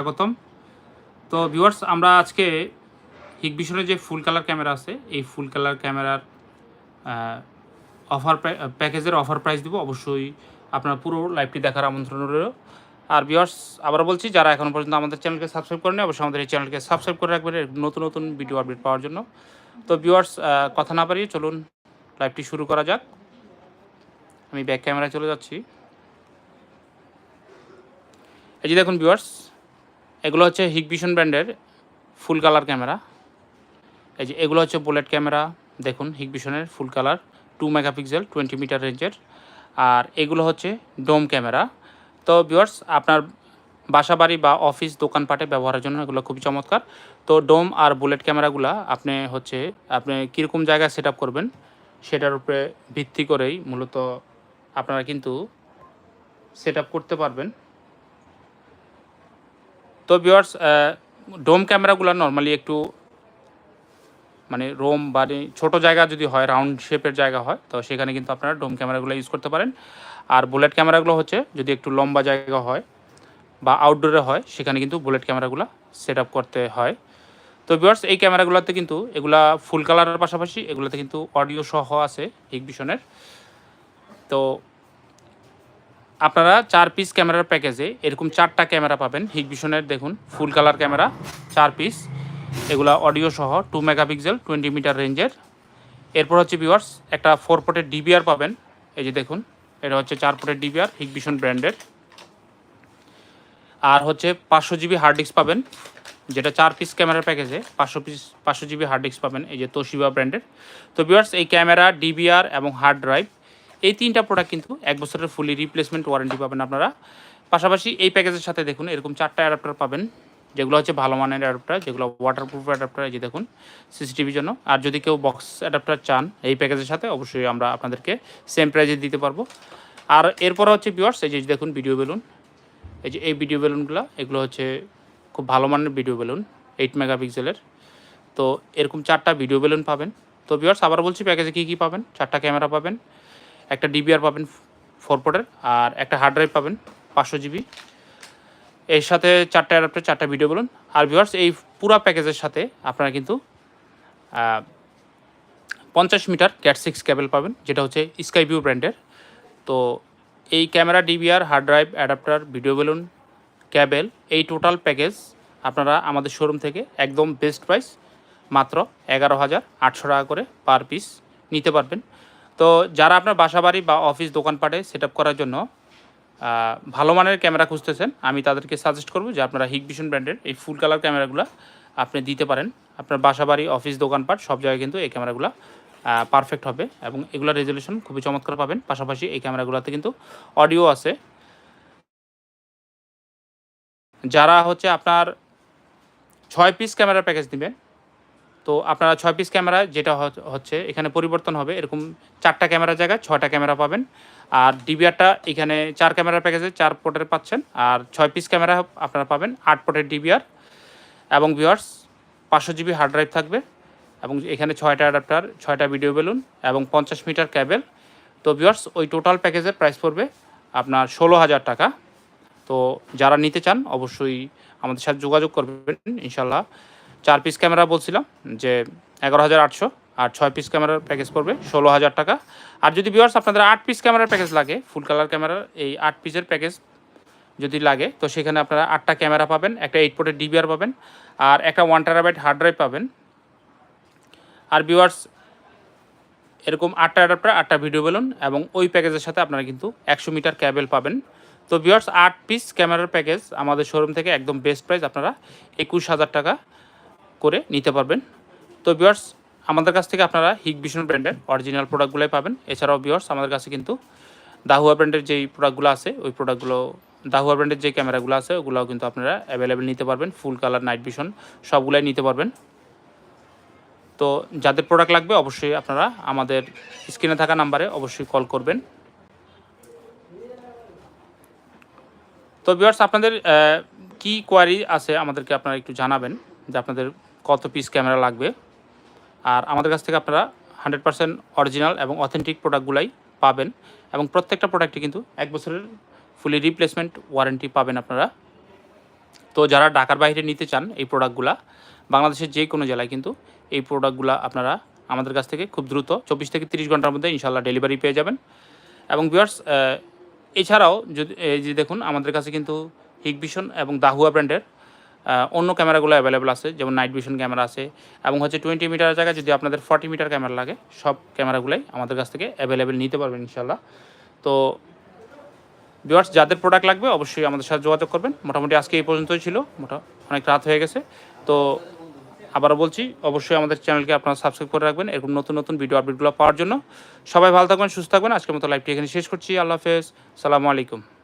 স্বাগতম। তো ভিউয়ার্স আমরা আজকে হিগবিশনের যে ফুল কালার ক্যামেরা আছে, এই ফুল কালার ক্যামেরার অফার প্যাকেজের অফার প্রাইস দিব। অবশ্যই আপনার পুরো লাইভটি দেখার আমন্ত্রণ রইল। আর ভিউয়ার্স আবার বলছি, যারা এখনও পর্যন্ত আমাদের চ্যানেলকে সাবস্ক্রাইব করেনি অবশ্যই আমাদের এই চ্যানেলকে সাবস্ক্রাইব করে রাখবেন নতুন নতুন ভিডিও আপডেট পাওয়ার জন্য। তো ভিউয়ার্স কথা না পারিয়ে চলুন লাইভটি শুরু করা যাক। আমি ব্যাক ক্যামেরায় চলে যাচ্ছি। এই যে দেখুন ভিউয়ার্স এগুলো হচ্ছে হিগভিশন ব্র্যান্ডের ফুল কালার ক্যামেরা। এই যে এগুলো হচ্ছে বুলেট ক্যামেরা, দেখুন হিগভিশনের full colour, two megapixel, twenty metre রেঞ্জের। আর এগুলো হচ্ছে ডোম ক্যামেরা। তো ভিউয়ার্স, আপনার বাসা বাড়ি বা অফিস দোকানপাটে ব্যবহারের জন্য এগুলো খুবই চমৎকার। তো ডোম আর বুলেট ক্যামেরাগুলো আপনি হচ্ছে, আপনি কীরকম জায়গায় সেট করবেন সেটার উপরে ভিত্তি করেই মূলত আপনারা কিন্তু সেট করতে পারবেন। তো ভিউয়ার্স ডোম ক্যামেরাগুলো নর্মালি একটু মানে রোম বা ছোটো জায়গা যদি হয় রাউন্ড শেপের জায়গা হয়, তো সেখানে কিন্তু আপনারা ডোম ক্যামেরাগুলো ইউজ করতে পারেন। আর বুলেট ক্যামেরাগুলো হচ্ছে, যদি একটু লম্বা জায়গা হয় বা আউটডোরে হয়, সেখানে কিন্তু বুলেট ক্যামেরাগুলো সেট করতে হয়। তো ভিউয়ার্স এই ক্যামেরাগুলোতে কিন্তু এগুলা ফুল কালারের পাশাপাশি এগুলোতে কিন্তু অডিও সহ আছে হিগভিশনের তো আপনারা চার পিস ক্যামেরার প্যাকেজে এরকম চারটা ক্যামেরা পাবেন। হিগভিশনের দেখুন ফুল কালার ক্যামেরা চার পিস এগুলা অডিও সহ টু মেগাপিক্সেল টোয়েন্টি মিটার রেঞ্জের এরপর হচ্ছে ভিউয়ার্স একটা ফোর পোর্টের ডিবিআর পাবেন। এই যে দেখুন, এটা হচ্ছে চার পোর্টের ডিবিআর হিগভিশন ব্র্যান্ডের আর হচ্ছে পাঁচশো জিবি হার্ড ডিস্ক পাবেন, যেটা চার পিস ক্যামেরার প্যাকেজে পাঁচশো পিস পাঁচশো জিবি হার্ড ডিস্ক পাবেন, এই যে তোশিবা ব্র্যান্ডের তো ভিউয়ার্স এই ক্যামেরা ডিবিআর এবং হার্ড ড্রাইভ এই তিনটা প্রোডাক্ট কিন্তু এক বছরের ফুলি রিপ্লেসমেন্ট ওয়ারেন্টি পাবেন আপনারা। পাশাপাশি এই প্যাকেজের সাথে দেখুন, এরকম চারটা অ্যাডাপ্টার পাবেন, যেগুলো হচ্ছে ভালো মানের অ্যাডাপ্টার যেগুলো ওয়াটারপ্রুফ অ্যাডাপ্টার এই যে দেখুন সিসিটিভির জন্য। আর যদি কেউ বক্স অ্যাডাপ্টার চান এই প্যাকেজের সাথে, অবশ্যই আমরা আপনাদেরকে সেম প্রাইজে দিতে পারব। আর এরপর হচ্ছে ভিউয়ার্স এই যে দেখুন ভিডিও বেলুন এই যে এই ভিডিও বেলুনগুলো এগুলো হচ্ছে খুব ভালো মানের ভিডিও বেলুন এইট মেগাপিক্সেলের তো এরকম চারটা ভিডিও বেলুন পাবেন। তো ভিউয়ার্স আবার বলছি প্যাকেজে কী কী পাবেন? চারটা ক্যামেরা পাবেন একটা ডিবিআর পাবেন ফোর পোর্টের আর একটা হার্ড ড্রাইভ পাবেন পাঁচশো জিবি এর সাথে চারটা অ্যাডাপ্টার চারটা ভিডিও বলুন। আর ভিউয়ার্স এই পুরো প্যাকেজের সাথে আপনারা কিন্তু পঞ্চাশ মিটার ক্যাট সিক্স ক্যাবেল পাবেন, যেটা হচ্ছে স্কাই ভিউ ব্র্যান্ডের তো এই camera DVR hard drive adapter video balun cable এই টোটাল প্যাকেজ আপনারা আমাদের শোরুম থেকে একদম বেস্ট প্রাইস মাত্র এগারো হাজার আটশো টাকা করে পার পিস নিতে পারবেন। তো যারা আপনার বাসা বাড়ি বা অফিস দোকানপাটে সেট করার জন্য ভালো মানের ক্যামেরা খুঁজতেছেন, আমি তাদেরকে সাজেস্ট করব যে আপনারা হিগভিশন ব্র্যান্ডের এই ফুল কালার ক্যামেরাগুলো আপনি দিতে পারেন। আপনার বাসা বাড়ি অফিস দোকানপাট সব জায়গায় কিন্তু এই ক্যামেরাগুলো পারফেক্ট হবে এবং এগুলোর রেজলিউশন খুবই চমৎকার পাবেন। পাশাপাশি এই ক্যামেরাগুলোতে কিন্তু অডিও আছে। যারা হচ্ছে আপনার ছয় পিস ক্যামেরার প্যাকেজ নেবেন তো আপনারা ছয় পিস ক্যামেরা যেটা হচ্ছে, এখানে পরিবর্তন হবে, এরকম চারটা ক্যামেরার জায়গায় ছয়টা ক্যামেরা পাবেন। আর ডিবিআরটা এখানে চার ক্যামেরার প্যাকেজে চার পোর্টের পাচ্ছেন, আর ছয় পিস ক্যামেরা আপনারা পাবেন আট পোর্টের ডিবিআর এবং ভিওয়ার্স পাঁচশো জিবি হার্ড ড্রাইভ থাকবে, এবং এখানে ছয়টা অ্যাডাপ্টার ছয়টা ভিডিও বেলুন এবং পঞ্চাশ মিটার ক্যাবেল তো ভিওয়ার্স ওই টোটাল প্যাকেজের প্রাইস পড়বে আপনার ষোলো হাজার টাকা। তো যারা নিতে চান, অবশ্যই আমাদের সাথে যোগাযোগ করবেন ইনশাল্লাহ চার পিস ক্যামেরা বলছিলাম যে এগারো হাজার আটশো আর ছয় পিস ক্যামেরার প্যাকেজ পড়বে ষোলো হাজার টাকা। আর যদি ভিওয়ার্স আপনাদের আট পিস ক্যামেরার প্যাকেজ লাগে ফুল কালার ক্যামেরার এই আট পিসের প্যাকেজ যদি লাগে, তো সেখানে আপনারা আটটা ক্যামেরা পাবেন, একটা এইট পোর্টের ডিবিআর পাবেন, আর একটা ওয়ান টেরাবাইট হার্ড ড্রাইভ পাবেন। আর বিওয়ার্স এরকম আটটা অ্যাডাপ্টার আটটা ভিডিও বেলুন এবং ওই প্যাকেজের সাথে আপনারা কিন্তু একশো মিটার ক্যাবেল পাবেন। তো ভিওয়ার্স আট পিস ক্যামেরার প্যাকেজ আমাদের শোরুম থেকে একদম বেস্ট প্রাইস আপনারা একুশ হাজার টাকা করে নিতে পারবেন। তো ভিওয়ার্স আমাদের কাছ থেকে আপনারা হিগ ভিশন ব্র্যান্ডের অরিজিনাল প্রোডাক্টগুলোই পাবেন। এছাড়াও ভিওয়ার্স আমাদের কাছে কিন্তু দাহুয়া ব্র্যান্ডের যেই প্রোডাক্টগুলো আছে, ওই প্রোডাক্টগুলো দাহুয়া ব্র্যান্ডের যে ক্যামেরাগুলো আছে, ওগুলোও কিন্তু আপনারা অ্যাভেলেবেল নিতে পারবেন। ফুল কালার নাইট ভিশন সবগুলাই নিতে পারবেন। তো যাদের প্রোডাক্ট লাগবে, অবশ্যই আপনারা আমাদের স্ক্রিনে থাকা নাম্বারে অবশ্যই কল করবেন। তো ভিওয়ার্স আপনাদের কি কোয়ারি আছে আমাদেরকে আপনারা একটু জানাবেন, যে আপনাদের কত পিস ক্যামেরা লাগবে। আর আমাদের কাছ থেকে আপনারা হান্ড্রেড পার্সেন্ট অরিজিনাল এবং অথেন্টিক প্রোডাক্টগুলাই পাবেন এবং প্রত্যেকটা প্রোডাক্টে কিন্তু এক বছরের ফুলি রিপ্লেসমেন্ট ওয়ারেন্টি পাবেন আপনারা। তো যারা ঢাকার বাইরে নিতে চান এই প্রোডাক্টগুলা বাংলাদেশের যে কোনো জেলায় কিন্তু এই প্রোডাক্টগুলা আপনারা আমাদের কাছ থেকে খুব দ্রুত চব্বিশ থেকে তিরিশ ঘণ্টার মধ্যে ইনশাল্লাহ ডেলিভারি পেয়ে যাবেন। এবং ভিউয়ার্স এছাড়াও যদি, এই যে দেখুন, আমাদের কাছে কিন্তু হিগভিশন এবং দাহুয়া ব্র্যান্ডের অন্য ক্যামেরাগুলো অ্যাভেলেবেল আছে, যেমন নাইট ভিশন ক্যামেরা আছে, এবং হচ্ছে টোয়েন্টি মিটার জায়গায় যদি আপনাদের ফর্টি মিটার ক্যামেরা লাগে, সব ক্যামেরাগুলোই আমাদের কাছ থেকে অ্যাভেলেবেল নিতে পারবেন ইনশাল্লাহ তো ভিউয়ার্স যাদের প্রোডাক্ট লাগবে, অবশ্যই আমাদের সাথে যোগাযোগ করবেন। মোটামুটি আজকে এই পর্যন্তই ছিল, মোটা, অনেক রাত হয়ে গেছে। তো আবারও বলছি, অবশ্যই আমাদের চ্যানেলকে আপনারা সাবস্ক্রাইব করে রাখবেন, এরকম নতুন নতুন ভিডিও আপডেটগুলো পাওয়ার জন্য। সবাই ভালো থাকবেন, সুস্থ থাকবেন। আজকের মতো লাইভটি এখানে শেষ করছি। আল্লাহ হাফেজ। সালামু আলাইকুম।